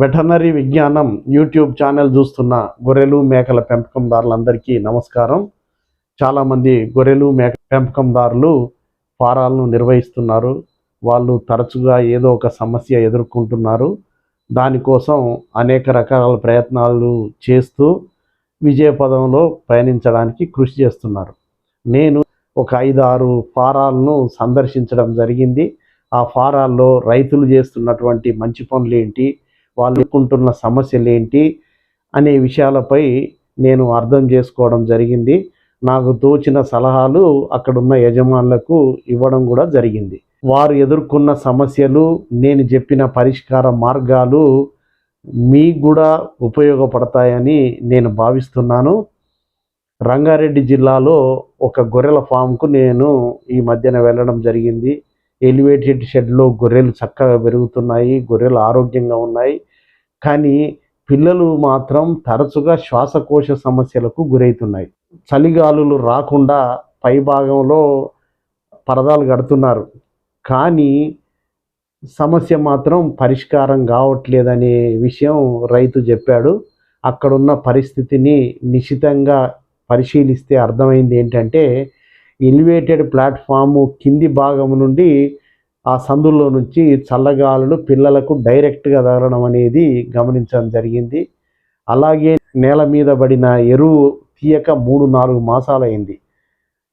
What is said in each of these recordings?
Veterinary విజ్ఞానం YouTube channel చూస్తున్న గొర్రెలు మేకల పెంపకందారులందరికీ నమస్కారం. చాలామంది గొర్రెలు మేక పెంపకందారులు ఫారాలను నిర్వహిస్తున్నారు. వాళ్ళు తరచుగా ఏదో ఒక సమస్య ఎదుర్కొంటున్నారు. దానికోసం అనేక రకాల ప్రయత్నాలు చేస్తూ విజయపదంలో పయనించడానికి కృషి చేస్తున్నారు. నేను ఒక ఐదు ఆరు ఫారాలను సందర్శించడం జరిగింది. ఆ ఫారాల్లో రైతులు చేస్తున్నటువంటి మంచి పనులు ఏంటి? వాళ్ళు ఎదుర్కొంటున్న సమస్యలు ఏంటి అనే విషయాలపై నేను అర్థం చేసుకోవడం జరిగింది. నాకు తోచిన సలహాలు అక్కడున్న యజమానులకు ఇవ్వడం కూడా జరిగింది. వారు ఎదుర్కొన్న సమస్యలు నేను చెప్పిన పరిష్కార మార్గాలు మీకు కూడా ఉపయోగపడతాయని నేను భావిస్తున్నాను. రంగారెడ్డి జిల్లాలో ఒక గొర్రెల ఫామ్కు నేను ఈ మధ్యన వెళ్ళడం జరిగింది. ఎలివేటెడ్ షెడ్లో గొర్రెలు చక్కగా పెరుగుతున్నాయి గొర్రెలు ఆరోగ్యంగా ఉన్నాయి. కానీ పిల్లలు మాత్రం తరచుగా శ్వాసకోశ సమస్యలకు గురవుతున్నాయి. చలిగాలులు రాకుండా పై భాగంలో పరదాలు కడుతున్నారు. కానీ సమస్య మాత్రం పరిష్కారం కావట్లేదనే విషయం రైతు చెప్పాడు. అక్కడున్న పరిస్థితిని నిశితంగా పరిశీలిస్తే అర్థమైంది ఏంటంటే ఎలివేటెడ్ ప్లాట్ఫాము కింది భాగం నుండి ఆ సందుల్లో నుంచి చల్లగాలులు పిల్లలకు డైరెక్ట్గా తగలడం అనేది గమనించడం జరిగింది. అలాగే నేల మీద పడిన ఎరువు తీయక మూడు నాలుగు మాసాలైంది.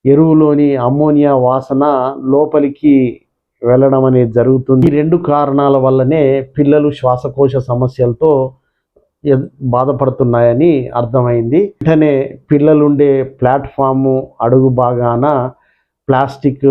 ఎరువులోని అమ్మోనియా వాసన లోపలికి వెళ్ళడం అనేది జరుగుతుంది. ఈ రెండు కారణాల వల్లనే పిల్లలు శ్వాసకోశ సమస్యలతో బాధపడుతున్నాయని అర్థమైంది. వెంటనే పిల్లలుండే ప్లాట్ఫాము అడుగు భాగాన ప్లాస్టిక్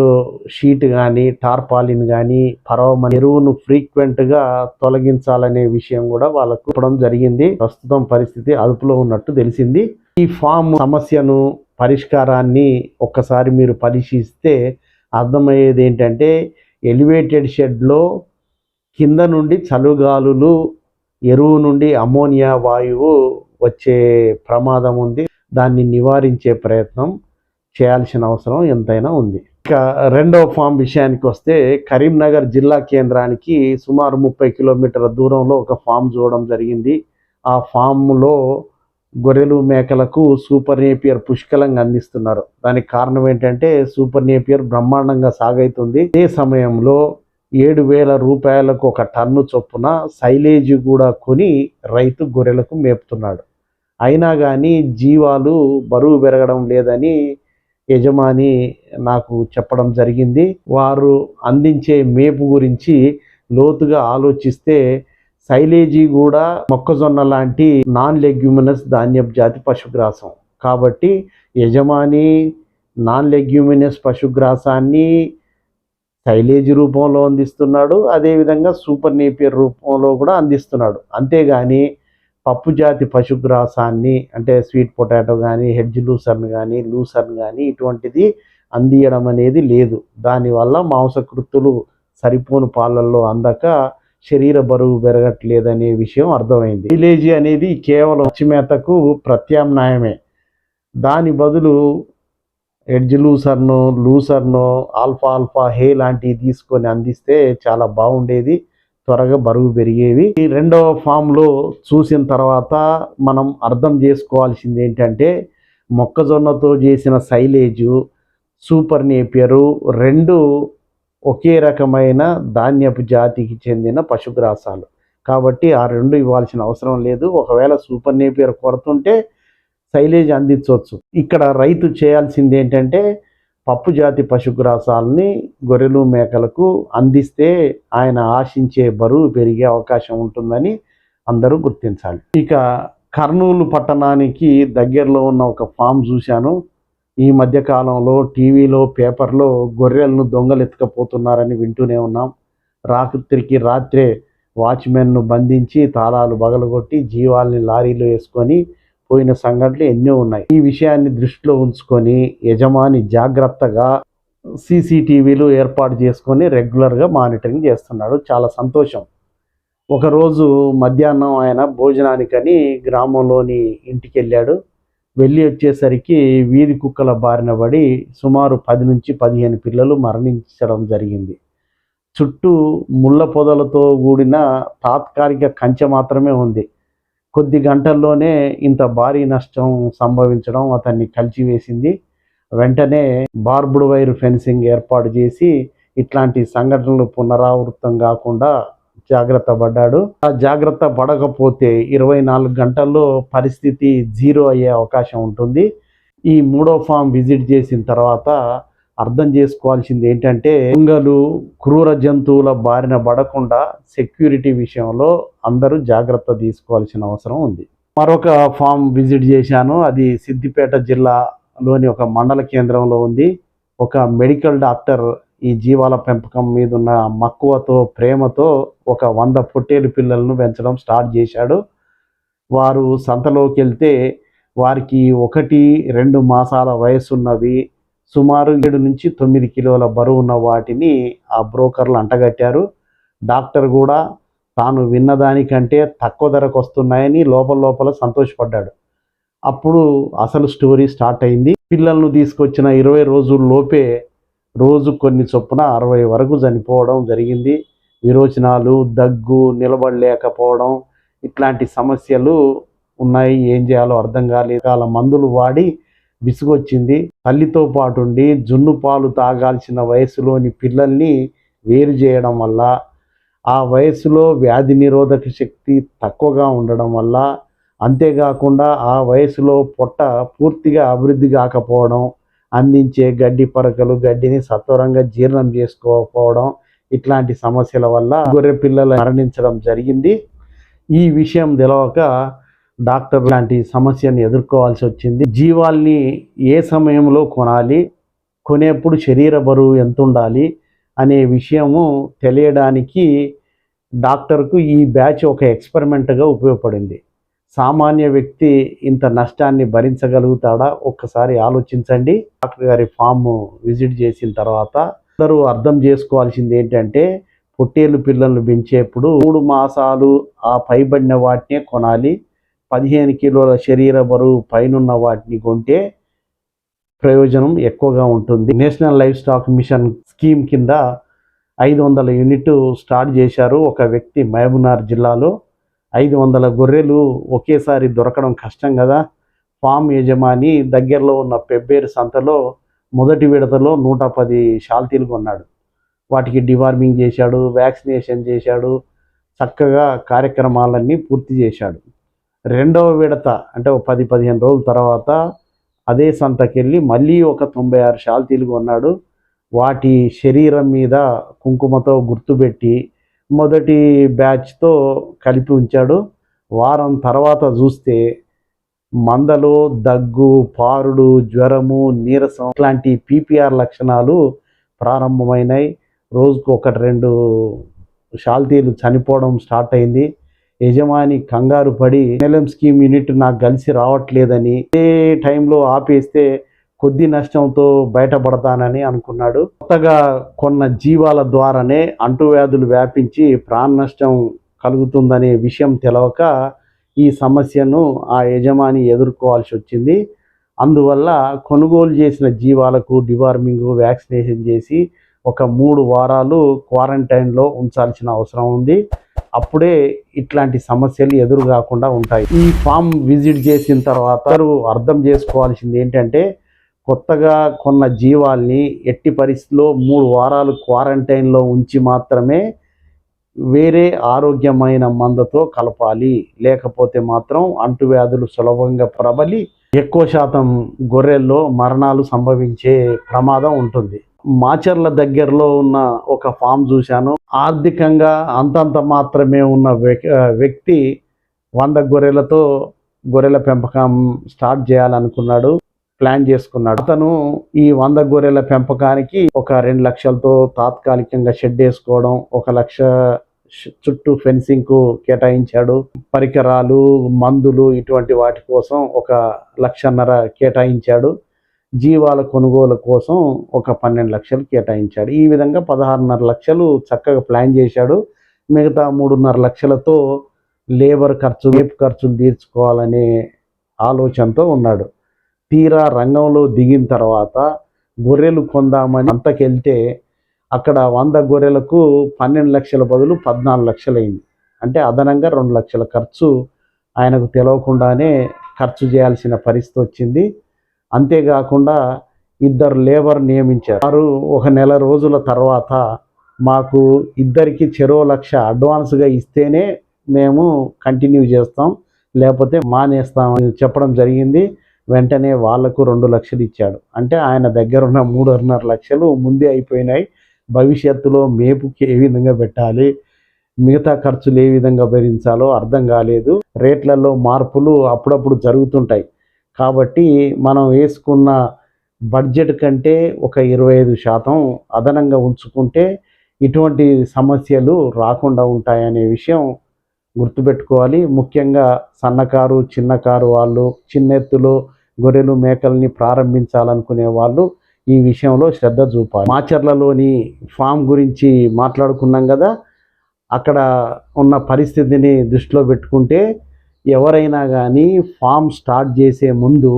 షీట్ కానీ టార్పాలిన్ కానీ పరవమ ఎరువును ఫ్రీక్వెంట్గా తొలగించాలనే విషయం కూడా వాళ్ళకు చెప్పడం జరిగింది. ప్రస్తుతం పరిస్థితి అదుపులో ఉన్నట్టు తెలిసింది. ఈ ఫామ్ సమస్యను పరిష్కారాన్ని ఒక్కసారి మీరు పరిశీలిస్తే అర్థమయ్యేది ఏంటంటే ఎలివేటెడ్ షెడ్లో కింద నుండి చలుగాలులు ఎరువు నుండి అమోనియా వాయువు వచ్చే ప్రమాదం ఉంది. దాన్ని నివారించే ప్రయత్నం చేయాల్సిన అవసరం ఎంతైనా ఉంది. ఇక రెండవ ఫామ్ విషయానికి వస్తే కరీంనగర్ జిల్లా కేంద్రానికి సుమారు ముప్పై కిలోమీటర్ల దూరంలో ఒక ఫామ్ చూడడం జరిగింది. ఆ ఫామ్లో గొర్రెలు మేకలకు సూపర్ నేపియర్ పుష్కలంగా అందిస్తున్నారు. దానికి కారణం ఏంటంటే సూపర్ నేపియర్ బ్రహ్మాండంగా సాగైతుంది. అదే సమయంలో ఏడు వేల రూపాయలకు ఒక టన్ను చొప్పున సైలేజీ కూడా కొని రైతు గొర్రెలకు మేపుతున్నాడు. అయినా కానీ జీవాలు బరువు పెరగడం లేదని యజమాని నాకు చెప్పడం జరిగింది. వారు అందించే మేపు గురించి లోతుగా ఆలోచిస్తే సైలేజీ కూడా మొక్కజొన్న లాంటి నాన్ లెగ్యూమినస్ ధాన్యపు జాతి పశుగ్రాసం. కాబట్టి యజమాని నాన్ లెగ్యూమినస్ పశుగ్రాసాన్ని సైలేజ్ రూపంలో అందిస్తున్నాడు. అదేవిధంగా సూపర్ నేపియర్ రూపంలో కూడా అందిస్తున్నాడు. అంతేగాని పప్పు జాతి పశుగ్రాసాన్ని అంటే స్వీట్ పొటాటో కానీ హెడ్జ్ లూసర్న్ కానీ లూసర్న్ కానీ ఇటువంటిది అందియడం అనేది లేదు. దానివల్ల మాంసకృత్తులు సరిపోను పాలల్లో అందక శరీర బరువు పెరగట్లేదనే విషయం అర్థమైంది. విలేజీ అనేది కేవలం పచ్చిమేతకు ప్రత్యామ్నాయమే. దాని బదులు ఎడ్జ్ లూసర్ను లూసర్ను ఆల్ఫా ఆల్ఫా హే లాంటివి తీసుకొని అందిస్తే చాలా బాగుండేది త్వరగా బరువు పెరిగేవి. ఈ రెండవ ఫామ్లో చూసిన తర్వాత మనం అర్థం చేసుకోవాల్సింది ఏంటంటే మొక్కజొన్నతో చేసిన సైలేజు సూపర్ నేపియరు రెండు ఒకే రకమైన ధాన్యపు జాతికి చెందిన పశుగ్రాసాలు. కాబట్టి ఆ రెండు ఇవ్వాల్సిన అవసరం లేదు. ఒకవేళ సూపర్ నేపియర్ కొరతుంటే సైలేజ్ అందించవచ్చు. ఇక్కడ రైతు చేయాల్సింది ఏంటంటే పప్పు జాతి పశుగ్రాసాలని గొర్రెలు మేకలకు అందిస్తే ఆయన ఆశించే బరువు పెరిగే అవకాశం ఉంటుందని అందరూ గుర్తించాలి. ఇక కర్నూలు పట్టణానికి దగ్గరలో ఉన్న ఒక ఫామ్ చూశాను. ఈ మధ్య కాలంలో టీవీలో పేపర్లో గొర్రెలను దొంగలు ఎత్తుకపోతున్నారని వింటూనే ఉన్నాం. రాత్రికి రాత్రే వాచ్మెన్ను బంధించి తాళాలు బగలగొట్టి జీవాల్ని లారీలో వేసుకొని పోయిన సంఘటనలు ఎన్నో ఉన్నాయి. ఈ విషయాన్ని దృష్టిలో ఉంచుకొని యజమాని జాగ్రత్తగా సీసీటీవీలు ఏర్పాటు చేసుకొని రెగ్యులర్గా మానిటరింగ్ చేస్తున్నాడు. చాలా సంతోషం. ఒకరోజు మధ్యాహ్నం ఆయన భోజనానికని గ్రామంలోని ఇంటికి వెళ్ళాడు. వెళ్ళి వచ్చేసరికి వీధి కుక్కల బారిన పడి సుమారు పది నుంచి పదిహేను పిల్లలు మరణించడం జరిగింది. చుట్టూ ముళ్ళ పొదలతో కూడిన తాత్కాలిక కంచె మాత్రమే ఉంది. కొద్ది గంటల్లోనే ఇంత భారీ నష్టం సంభవించడం అతన్ని కలిచివేసింది. వెంటనే బార్బుడ్ వైర్ ఫెన్సింగ్ ఏర్పాటు చేసి ఇట్లాంటి సంఘటనలు పునరావృతం కాకుండా జాగ్రత్త పడ్డాడు. ఆ జాగ్రత్త పడకపోతే ఇరవై నాలుగు గంటల్లో పరిస్థితి జీరో అయ్యే అవకాశం ఉంటుంది. ఈ మూడో ఫామ్ విజిట్ చేసిన తర్వాత అర్థం చేసుకోవాల్సింది ఏంటంటే దొంగలు క్రూర జంతువుల బారిన పడకుండా సెక్యూరిటీ విషయంలో అందరూ జాగ్రత్త తీసుకోవాల్సిన అవసరం ఉంది. మరొక ఫామ్ విజిట్ చేశాను. అది సిద్దిపేట జిల్లాలోని ఒక మండల కేంద్రంలో ఉంది. ఒక మెడికల్ డాక్టర్ ఈ జీవాల పెంపకం మీద ఉన్న మక్కువతో ప్రేమతో ఒక వంద పొట్టేలు పిల్లలను పెంచడం స్టార్ట్ చేశాడు. వారు సంతలోకి వెళ్తే వారికి ఒకటి రెండు మాసాల వయసున్నవి. సుమారు ఏడు నుంచి తొమ్మిది కిలోల బరువు ఉన్న వాటిని ఆ బ్రోకర్లు అంటగట్టారు. డాక్టర్ కూడా తాను విన్నదానికంటే తక్కువ ధరకు వస్తున్నాయని లోపల లోపల సంతోషపడ్డాడు. అప్పుడు అసలు స్టోరీ స్టార్ట్ అయింది. పిల్లలను తీసుకొచ్చిన ఇరవై రోజుల్లోపే రోజు కొన్ని చొప్పున అరవై వరకు చనిపోవడం జరిగింది. విరోచనాలు దగ్గు నిలబడలేకపోవడం ఇట్లాంటి సమస్యలు ఉన్నాయి. ఏం చేయాలో అర్థం కాలేదు. అలా మందులు వాడి విసుగొచ్చింది. తల్లితో పాటు ఉండి జున్ను పాలు తాగాల్సిన వయసులోని పిల్లల్ని వేరు చేయడం వల్ల ఆ వయసులో వ్యాధి నిరోధక శక్తి తక్కువగా ఉండడం వల్ల అంతేకాకుండా ఆ వయసులో పొట్ట పూర్తిగా అభివృద్ధి కాకపోవడం అందించే గడ్డి పరకలు గడ్డిని సత్వరంగా జీర్ణం చేసుకోకపోవడం ఇట్లాంటి సమస్యల వల్ల గొర్రె పిల్లలు మరణించడం జరిగింది. ఈ విషయం తెలవక డాక్టర్ లాంటి సమస్యను ఎదుర్కోవాల్సి వచ్చింది. జీవాల్ని ఏ సమయంలో కొనాలి కొనేప్పుడు శరీర బరువు ఎంత ఉండాలి అనే విషయము తెలియడానికి డాక్టర్కు ఈ బ్యాచ్ ఒక ఎక్స్పెరిమెంట్గా ఉపయోగపడింది. సామాన్య వ్యక్తి ఇంత నష్టాన్ని భరించగలుగుతాడా? ఒక్కసారి ఆలోచించండి. డాక్టర్ గారి ఫామ్ విజిట్ చేసిన తర్వాత అందరూ అర్థం చేసుకోవాల్సింది ఏంటంటే పొట్టేలు పిల్లలను పెంచేప్పుడు మూడు మాసాలు ఆ పైబడిన వాటినే కొనాలి. పదిహేను కిలోల శరీర బరువు పైనున్న వాటిని కొంటే ప్రయోజనం ఎక్కువగా ఉంటుంది. National livestock machine scheme కింద ఐదు వందల యూనిట్ స్టార్ట్ చేశారు. ఒక వ్యక్తి మహబూనార్ జిల్లాలో ఐదు వందల గొర్రెలు ఒకేసారి దొరకడం కష్టం కదా. ఫామ్ యజమాని దగ్గరలో ఉన్న పెబ్బేరు సంతలో మొదటి విడతలో నూట పది షాల్తీలు కొన్నాడు. వాటికి డివార్మింగ్ చేశాడు వ్యాక్సినేషన్ చేశాడు చక్కగా కార్యక్రమాలన్నీ పూర్తి చేశాడు. రెండవ విడత అంటే ఒక పది పదిహేను రోజుల తర్వాత అదే సంతకెళ్ళి మళ్ళీ ఒక తొంభై ఆరు షాల్తీలు ఉన్నాడు వాటి శరీరం మీద కుంకుమతో గుర్తుపెట్టి మొదటి బ్యాచ్తో కలిపి ఉంచాడు. వారం తర్వాత చూస్తే మందలో దగ్గు పారుడు జ్వరము నీరసం ఇట్లాంటి పీపీఆర్ లక్షణాలు ప్రారంభమైనాయి. రోజుకు ఒకటి రెండు షాల్తీలు చనిపోవడం స్టార్ట్ అయింది. యజమాని కంగారు పడి ఎన్ఎల్ఎం స్కీమ్ యూనిట్ నాకు కలిసి రావట్లేదని ఏ టైంలో ఆపేస్తే కొద్ది నష్టంతో బయటపడతానని అనుకున్నాడు. కొత్తగా కొన్న జీవాల ద్వారానే అంటువ్యాధులు వ్యాపించి ప్రాణ నష్టం కలుగుతుందనే విషయం తెలవక ఈ సమస్యను ఆ యజమాని ఎదుర్కోవాల్సి వచ్చింది. అందువల్ల కొనుగోలు చేసిన జీవాలకు డివార్మింగ్ వ్యాక్సినేషన్ చేసి ఒక మూడు వారాలు క్వారంటైన్లో ఉంచాల్సిన అవసరం ఉంది. అప్పుడే ఇట్లాంటి సమస్యలు ఎదురు కాకుండా ఉంటాయి. ఈ ఫామ్ విజిట్ చేసిన తర్వాత అర్థం చేసుకోవాల్సింది ఏంటంటే కొత్తగా కొన్న జీవాల్ని ఎట్టి పరిస్థితిలో మూడు వారాలు క్వారంటైన్లో ఉంచి మాత్రమే వేరే ఆరోగ్యమైన మందతో కలపాలి. లేకపోతే మాత్రం అంటువ్యాధులు సులభంగా ప్రబలి ఎక్కువ శాతం గొర్రెల్లో మరణాలు సంభవించే ప్రమాదం ఉంటుంది. మాచర్ల దగ్గరలో ఉన్న ఒక ఫామ్ చూశాను. ఆర్థికంగా అంతంత మాత్రమే ఉన్న వ్యక్- వ్యక్తి వంద గొర్రెలతో గొర్రెల పెంపకం స్టార్ట్ చేయాలనుకున్నాడు ప్లాన్ చేసుకున్నాడు. అతను ఈ వంద గొర్రెల పెంపకానికి ఒక రెండు లక్షలతో తాత్కాలికంగా షెడ్ వేసుకోవడం ఒక లక్ష చుట్టూ ఫెన్సింగ్కు కేటాయించాడు. పరికరాలు మందులు ఇటువంటి వాటి కోసం ఒక లక్షన్నర కేటాయించాడు. జీవాల కొనుగోలు కోసం ఒక పన్నెండు లక్షలు కేటాయించాడు. ఈ విధంగా పదహారున్నర లక్షలు చక్కగా ప్లాన్ చేశాడు. మిగతా మూడున్నర లక్షలతో లేబర్ ఖర్చు రేపు ఖర్చులు తీర్చుకోవాలనే ఆలోచనతో ఉన్నాడు. తీరా రంగంలో దిగిన తర్వాత గొర్రెలు కొందామని అంతకెళ్తే అక్కడ వంద గొర్రెలకు పన్నెండు లక్షల బదులు పద్నాలుగు లక్షలైంది. అంటే అదనంగా రెండు లక్షల ఖర్చు ఆయనకు తెలియకుండానే ఖర్చు చేయాల్సిన పరిస్థితి వచ్చింది. అంతేకాకుండా ఇద్దరు లేబర్ నియమించారు. వారు ఒక నెల రోజుల తర్వాత మాకు ఇద్దరికి చెరో లక్ష అడ్వాన్స్గా ఇస్తేనే మేము కంటిన్యూ చేస్తాం లేకపోతే మానేస్తాం అని చెప్పడం జరిగింది. వెంటనే వాళ్ళకు రెండు లక్షలు ఇచ్చాడు. అంటే ఆయన దగ్గర ఉన్న మూడున్నర లక్షలు ముందే అయిపోయినాయి. భవిష్యత్తులో మేపుకి ఏ విధంగా పెట్టాలి మిగతా ఖర్చులు ఏ విధంగా భరించాలో అర్థం కాలేదు. రేట్లలో మార్పులు అప్పుడప్పుడు జరుగుతుంటాయి. కాబట్టి మనం వేసుకున్న బడ్జెట్ కంటే ఒక ఇరవై ఐదు శాతం అదనంగా ఉంచుకుంటే ఇటువంటి సమస్యలు రాకుండా ఉంటాయనే విషయం గుర్తుపెట్టుకోవాలి. ముఖ్యంగా సన్నకారు చిన్నకారు వాళ్ళు చిన్నెత్తులు గొర్రెలు మేకల్ని ప్రారంభించాలనుకునే వాళ్ళు ఈ విషయంలో శ్రద్ధ చూపాలి. మాచర్లలోని ఫామ్ గురించి మాట్లాడుకున్నాం కదా అక్కడ ఉన్న పరిస్థితిని దృష్టిలో పెట్టుకుంటే ఎవరైనా కానీ ఫామ్ స్టార్ట్ చేసే ముందు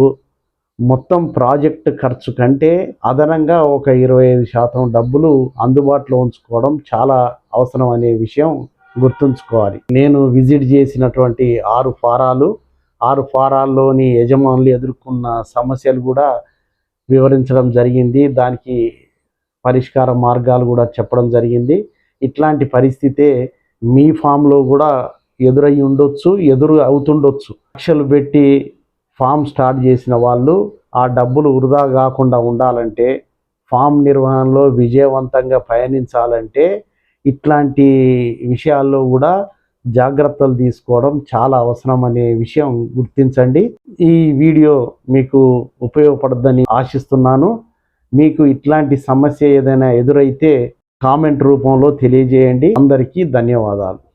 మొత్తం ప్రాజెక్ట్ ఖర్చు కంటే అదనంగా ఒక ఇరవై ఐదు శాతం డబ్బులు అందుబాటులో ఉంచుకోవడం చాలా అవసరం అనే విషయం గుర్తుంచుకోవాలి. నేను విజిట్ చేసినటువంటి ఆరు ఫారాలు ఆరు ఫారాల్లోని యజమానులు ఎదుర్కొన్న సమస్యలు కూడా వివరించడం జరిగింది. దానికి పరిష్కార మార్గాలు కూడా చెప్పడం జరిగింది. ఇట్లాంటి పరిస్థితే మీ ఫామ్లో కూడా ఎదురై ఉండొచ్చు ఎదురు అవుతుండొచ్చు. లక్షలు పెట్టి ఫామ్ స్టార్ట్ చేసిన వాళ్ళు ఆ డబ్బులు వృధా కాకుండా ఉండాలంటే ఫామ్ నిర్వహణలో విజయవంతంగా పయనించాలంటే ఇట్లాంటి విషయాల్లో కూడా జాగ్రత్తలు తీసుకోవడం చాలా అవసరం అనే విషయం గుర్తించండి. ఈ వీడియో మీకు ఉపయోగపడుతుందని ఆశిస్తున్నాను. మీకు ఇట్లాంటి సమస్య ఏదైనా ఎదురైతే కామెంట్ రూపంలో తెలియజేయండి. అందరికీ ధన్యవాదాలు.